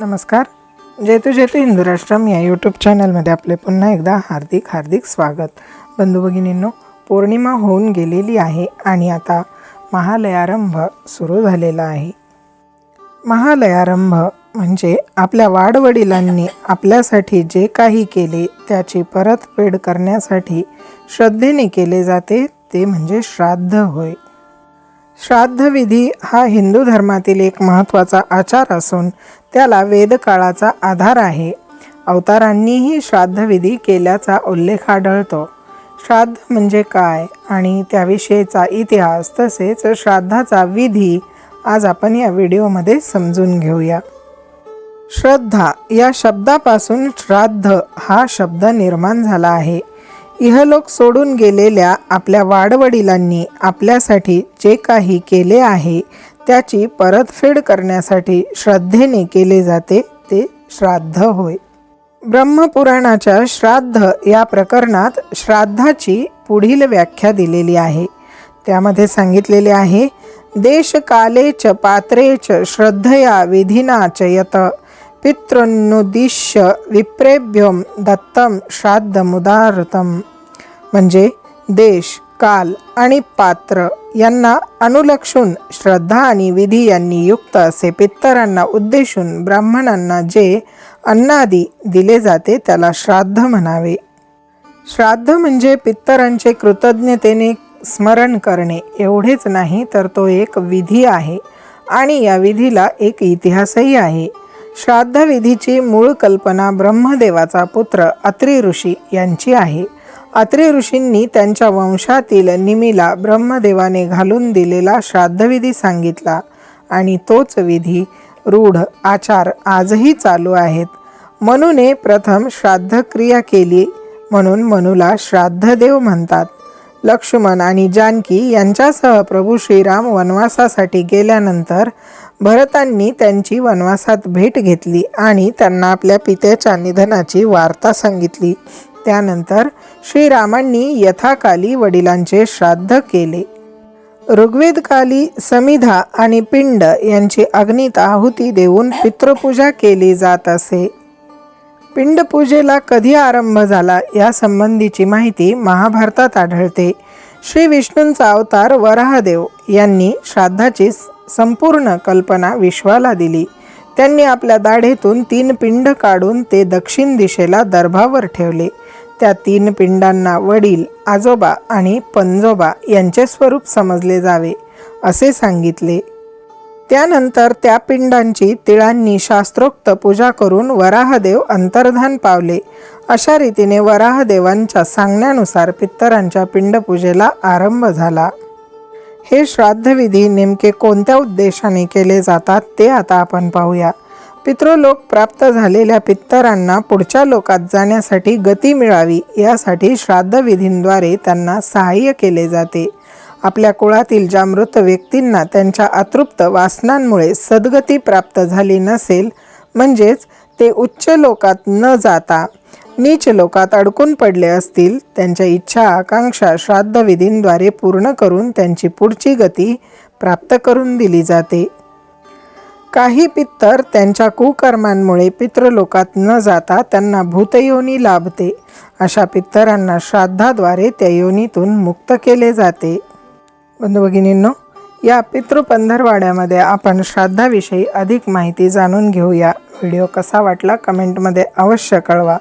नमस्कार. जेतू जेतू हिंदुराष्ट्रम या यूट्यूब चॅनलमध्ये आपले पुन्हा एकदा हार्दिक हार्दिक स्वागत. बंधू भगिनींनो पौर्णिमा होऊन गेलेली आहे आणि आता महालयारंभ सुरू झालेला आहे. महालयारंभ म्हणजे आपल्या वाडवडिलांनी आपल्यासाठी जे काही केले त्याची परतफेड करण्यासाठी श्रद्धेने केले जाते ते म्हणजे श्राद्ध होय. श्राद्धविधी हा हिंदू धर्मातील एक महत्त्वाचा आचार असून त्याला वेदकाळाचा आधार आहे. अवतारांनीही श्राद्धविधी केल्याचा उल्लेख आढळतो. श्राद्ध म्हणजे काय आणि त्याविषयीचा इतिहास तसेच श्राद्धाचा विधी आज आपण या व्हिडिओमध्ये समजून घेऊया. श्रद्धा या शब्दापासून श्राद्ध हा शब्द निर्माण झाला आहे. इहलोक सोडून गेलेल्या आपल्या वाडवडिलांनी आपल्यासाठी जे काही केले आहे त्याची परतफेड करण्यासाठी श्रद्धेने केले जाते ते श्राद्ध होय. ब्रह्मपुराणाच्या श्राद्ध या प्रकरणात श्राद्धाची पुढील व्याख्या दिलेली आहे. त्यामध्ये सांगितलेले आहे देशकाले च पात्रे च श्रद्धया विधिना च पितृन्नुद्दिश्य विप्रेभ्यम दत्तम श्राद्ध मुदारतम म्हणजे देश काल आणि पात्र यांना अनुलक्षून श्रद्धा आणि विधी यांनी युक्त असे पित्तरांना उद्देशून ब्राह्मणांना जे अन्नादी दिले जाते त्याला श्राद्ध म्हणावे. श्राद्ध म्हणजे पित्तरांचे कृतज्ञतेने स्मरण करणे. एवढेच नाही तर तो एक विधी आहे आणि या विधीला एक इतिहासही आहे. श्राद्धविधीची मूळ कल्पना ब्रह्मदेवाचा पुत्र अत्रि ऋषी यांची आहे. अत्रि ऋषींनी त्यांच्या वंशातील निमीला ब्रह्मदेवाने घालून दिलेला श्राद्धविधी सांगितला आणि तोच विधी रूढ आचार आजही चालू आहेत. मनूने प्रथम श्राद्धक्रिया केली म्हणून मनूला श्राद्धदेव म्हणतात. लक्ष्मण आणि जानकी यांच्यासह प्रभू श्रीराम वनवासासाठी गेल्यानंतर भरतांनी त्यांची वनवासात भेट घेतली आणि त्यांना आपल्या पित्याच्या निधनाची वार्ता सांगितली. त्यानंतर श्रीरामांनी यथाकाली वडिलांचे श्राद्ध केले. ऋग्वेदकाली समिधा आणि पिंड यांची अग्नीत आहुती देऊन पितृपूजा केली जात असे. पिंडपूजेला कधी आरंभ झाला यासंबंधीची माहिती महाभारतात आढळते. श्री विष्णूंचा अवतार वराहदेव यांनी श्राद्धाची संपूर्ण कल्पना विश्वाला दिली. त्यांनी आपल्या दाढेतून तीन पिंड काढून ते दक्षिण दिशेला दर्भावर ठेवले. त्या तीन पिंडांना वडील आजोबा आणि पंजोबा यांचे स्वरूप समजले जावे असे सांगितले. त्यानंतर त्या पिंडांची तिळांनी शास्त्रोक्त पूजा करून वराहदेव अंतर्धान पावले. अशा रीतीने वराहदेवांच्या सांगण्यानुसार पित्तरांच्या पिंडपूजेला आरंभ झाला. हे श्राद्धविधी नेमके कोणत्या उद्देशाने केले जातात ते आता आपण पाहूया. पितृलोक प्राप्त झालेल्या पित्तरांना पुढच्या लोकात जाण्यासाठी गती मिळावी यासाठी श्राद्धविधींद्वारे त्यांना सहाय्य केले जाते. आपल्या कुळातील ज्या मृत व्यक्तींना त्यांच्या अतृप्त वासनांमुळे सद्गती प्राप्त झाली नसेल म्हणजेच ते उच्च लोकात न जाता नीच लोकात अडकून पडले असतील त्यांच्या इच्छा आकांक्षा श्राद्धविधींद्वारे पूर्ण करून त्यांची पुढची गती प्राप्त करून दिली जाते. काही पित्तर त्यांच्या कुकर्मांमुळे पितृलोकात न जाता त्यांना भूतयोनी लाभते. अशा पित्तरांना श्राद्धाद्वारे त्या योनीतून मुक्त केले जाते. बंधू भगिनींनो या पितृपंधरवाड्यामध्ये आपण श्राद्धाविषयी अधिक माहिती जाणून घेऊया. व्हिडिओ कसा वाटला कमेंटमध्ये अवश्य कळवा.